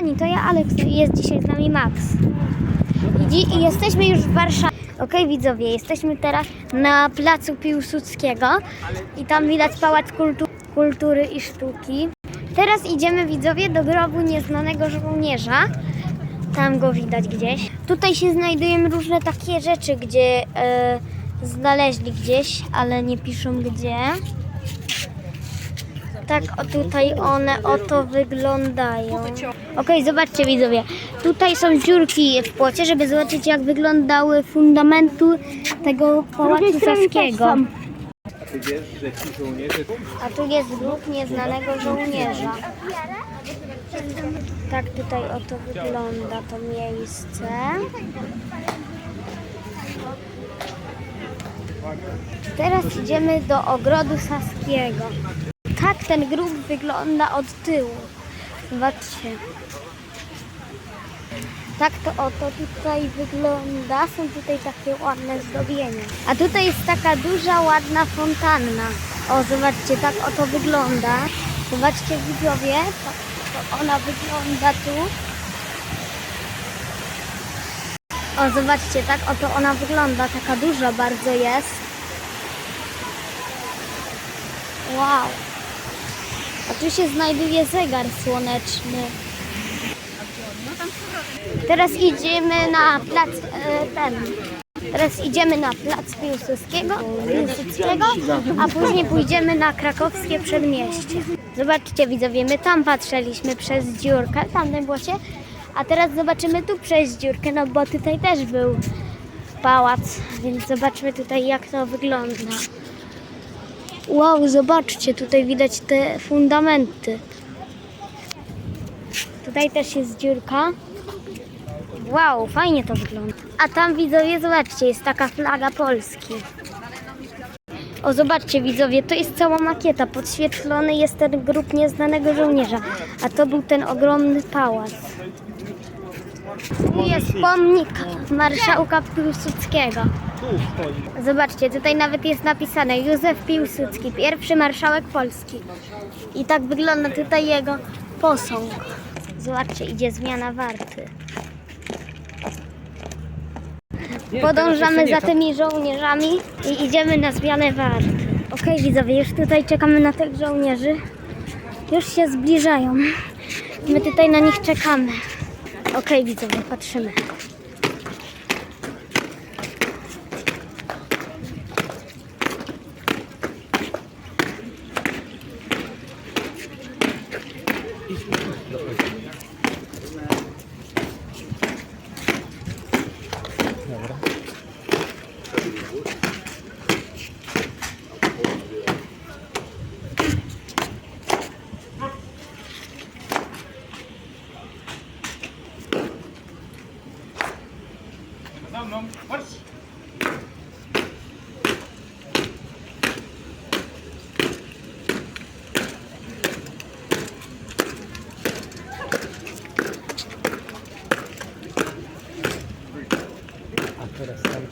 Ani, to ja Aleks i jest dzisiaj z nami Max. I, i jesteśmy już w Warszawie. Okej widzowie, jesteśmy teraz na placu Piłsudskiego i tam widać Pałac Kultu- Kultury i Sztuki. Teraz idziemy widzowie do grobu nieznanego żołnierza. Tam go widać gdzieś. Tutaj się znajdują różne takie rzeczy, gdzie e, znaleźli gdzieś, ale nie piszą gdzie. Tak, o tutaj one oto wyglądają. Okej, zobaczcie widzowie. Tutaj są dziurki w płocie, żeby zobaczyć jak wyglądały fundamentu tego pałacu saskiego. Ty wiesz, że ci żołnierze A tu jest grób nieznanego żołnierza. Tak tutaj oto wygląda to miejsce. Teraz idziemy do ogrodu saskiego. Tak ten grób wygląda od tyłu. Zobaczcie. Tak to oto tutaj wygląda. Są tutaj takie ładne zdobienia. A tutaj jest taka duża, ładna fontanna. O, zobaczcie, tak oto wygląda. Zobaczcie widzowie, tak to ona wygląda tu. O, zobaczcie, tak oto ona wygląda. Taka duża bardzo jest. Wow. A tu się znajduje zegar słoneczny. Teraz idziemy na plac e, ten. Teraz idziemy na plac Piłsudskiego, Piłsudskiego, a później pójdziemy na krakowskie przedmieście. Zobaczcie widzowie, my tam patrzyliśmy przez dziurkę, w tamtym błocie, a teraz zobaczymy tu przez dziurkę, no bo tutaj też był pałac, więc zobaczmy tutaj jak to wygląda. Wow, zobaczcie, tutaj widać te fundamenty. Tutaj też jest dziurka. Wow, fajnie to wygląda. A tam widzowie, zobaczcie, jest taka flaga Polski. O, zobaczcie widzowie, to jest cała makieta. Podświetlony jest ten grób nieznanego żołnierza. A to był ten ogromny pałac. Tu jest pomnik marszałka Piłsudskiego. Zobaczcie, tutaj nawet jest napisane Józef Piłsudski, pierwszy marszałek Polski. I tak wygląda tutaj jego posąg. Zobaczcie, idzie zmiana warty. Podążamy za tymi żołnierzami i idziemy na zmianę warty. Okej widzowie, już tutaj czekamy na tych żołnierzy. Już się zbliżają. My tutaj na nich czekamy. Okej widzowie, patrzymy. Za mną, marsz! A teraz tam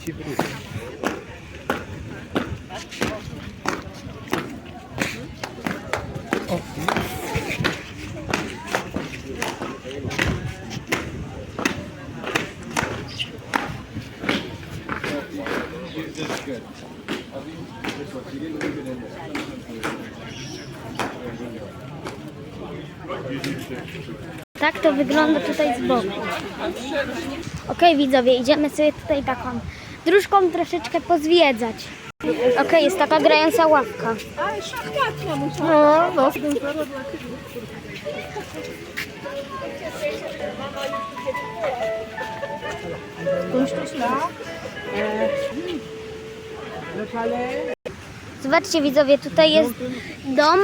Tak to wygląda tutaj z boku. Okej widzowie, idziemy sobie tutaj taką dróżką troszeczkę pozwiedzać. Okej, jest taka grająca ławka. No, no. Zobaczcie widzowie, tutaj jest dom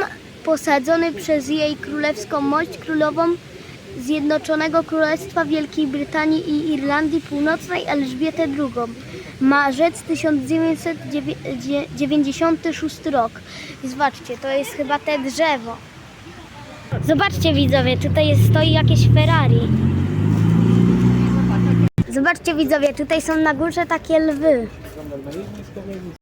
posadzony przez jej królewską mość królową Zjednoczonego Królestwa Wielkiej Brytanii i Irlandii Północnej Elżbietę II. Marzec 1996 rok. Zobaczcie, to jest chyba te drzewo. Zobaczcie widzowie, tutaj jest, stoi jakieś Ferrari. Zobaczcie widzowie, tutaj są na górze takie lwy.